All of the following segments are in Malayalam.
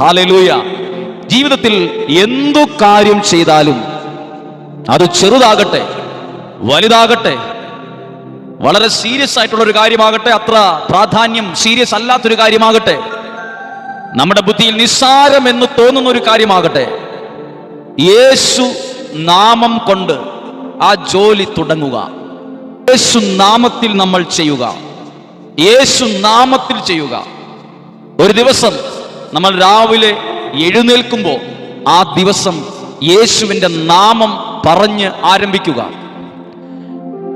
ഹാലലൂയ. ജീവിതത്തിൽ എന്തു കാര്യം ചെയ്താലും അത് ചെറുതാകട്ടെ വലുതാകട്ടെ വളരെ സീരിയസ് ആയിട്ടുള്ള ഒരു കാര്യമാകട്ടെ അത്ര പ്രാധാന്യം സീരിയസ് അല്ലാത്തൊരു കാര്യമാകട്ടെ നമ്മുടെ ബുദ്ധിയിൽ നിസ്സാരം എന്ന് തോന്നുന്ന ഒരു കാര്യമാകട്ടെ യേശു നാമം കൊണ്ട് ആ ജോലി തുടങ്ങുക. യേശു നാമത്തിൽ നമ്മൾ ചെയ്യുക. യേശു നാമത്തിൽ ചെയ്യുക. ഒരു ദിവസം നമ്മൾ രാവിലെ എഴുന്നേൽക്കുമ്പോൾ ആ ദിവസം യേശുവിന്റെ നാമം പറഞ്ഞ് ആരംഭിക്കുക.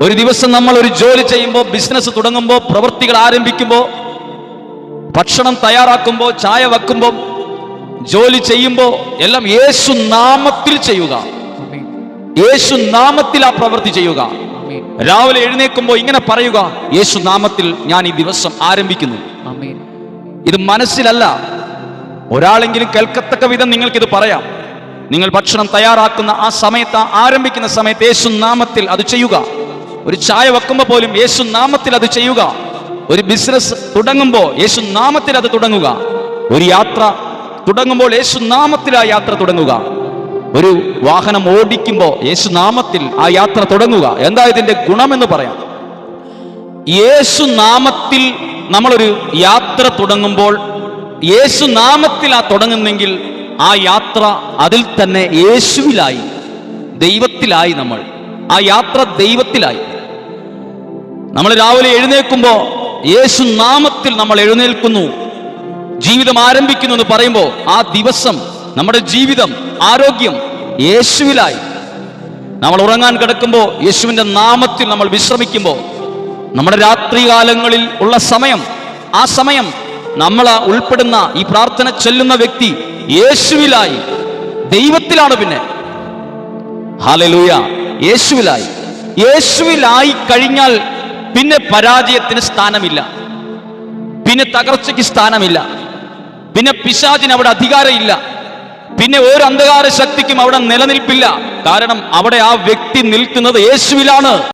ഒരു ദിവസം നമ്മൾ ഒരു ജോലി ചെയ്യുമ്പോൾ ബിസിനസ് തുടങ്ങുമ്പോൾ പ്രവൃത്തികൾ ആരംഭിക്കുമ്പോൾ ഭക്ഷണം തയ്യാറാക്കുമ്പോൾ ചായ വെക്കുമ്പോൾ ജോലി ചെയ്യുമ്പോൾ എല്ലാം യേശു നാമത്തിൽ ചെയ്യുക. യേശു നാമത്തിൽ ആ പ്രവൃത്തി ചെയ്യുക. രാവിലെ എഴുന്നേൽക്കുമ്പോൾ ഇങ്ങനെ പറയുക യേശു നാമത്തിൽ ഞാൻ ഈ ദിവസം ആരംഭിക്കുന്നു. ഇത് മനസ്സിലല്ല ഒരാളെങ്കിലും കേൾക്കത്തക്ക വിധം നിങ്ങൾക്കിത് പറയാം. നിങ്ങൾ ഭക്ഷണം തയ്യാറാക്കുന്ന ആ സമയത്ത് ആരംഭിക്കുന്ന സമയത്ത് യേശു നാമത്തിൽ അത് ചെയ്യുക. ഒരു ചായ വെക്കുമ്പോൾ പോലും യേശു നാമത്തിൽ അത് ചെയ്യുക. ഒരു ബിസിനസ് തുടങ്ങുമ്പോൾ യേശു നാമത്തിൽ അത് തുടങ്ങുക. ഒരു യാത്ര തുടങ്ങുമ്പോൾ യേശു നാമത്തിൽ ആ യാത്ര തുടങ്ങുക. ഒരു വാഹനം ഓടിക്കുമ്പോൾ യേശു നാമത്തിൽ ആ യാത്ര തുടങ്ങുക. എന്താ ഇതിന്റെ ഗുണമെന്ന് പറയാം. യേശു നാമത്തിൽ നമ്മളൊരു യാത്ര തുടങ്ങുമ്പോൾ യേശു നാമത്തിലാ തുടങ്ങുന്നെങ്കിൽ ആ യാത്ര അതിൽ തന്നെ യേശുവിലായി ദൈവത്തിലായി നമ്മൾ. ആ യാത്ര ദൈവത്തിലായി. നമ്മൾ രാവിലെ എഴുന്നേൽക്കുമ്പോൾ യേശു നാമത്തിൽ നമ്മൾ എഴുന്നേൽക്കുന്നു. ജീവിതം ആരംഭിക്കുന്നു എന്ന് പറയുമ്പോൾ ആ ദിവസം നമ്മുടെ ജീവിതം ആരോഗ്യം യേശുവിലായി. നമ്മൾ ഉറങ്ങാൻ കിടക്കുമ്പോൾ യേശുവിന്റെ നാമത്തിൽ നമ്മൾ വിശ്രമിക്കുമ്പോൾ നമ്മുടെ രാത്രികാലങ്ങളിൽ ഉള്ള സമയം ആ സമയം നമ്മൾ ഉൾപ്പെടുന്ന ഈ പ്രാർത്ഥന ചെല്ലുന്ന വ്യക്തി യേശുവിലായി. ദൈവത്തിലാണ് പിന്നെ. ഹാലലൂയ യേശുവിലായി. യേശുവിലായി കഴിഞ്ഞാൽ പിന്നെ പരാജയത്തിന് സ്ഥാനമില്ല. പിന്നെ തകർച്ചയ്ക്ക് സ്ഥാനമില്ല. പിന്നെ പിശാചിന് അവിടെ അധികാരമില്ല. പിന്നെ ഒരു അന്ധകാര ശക്തിക്കും അവിടെ നിലനിൽപ്പില്ല. കാരണം അവിടെ ആ വ്യക്തി നിൽക്കുന്നത് യേശുവിലാണ്.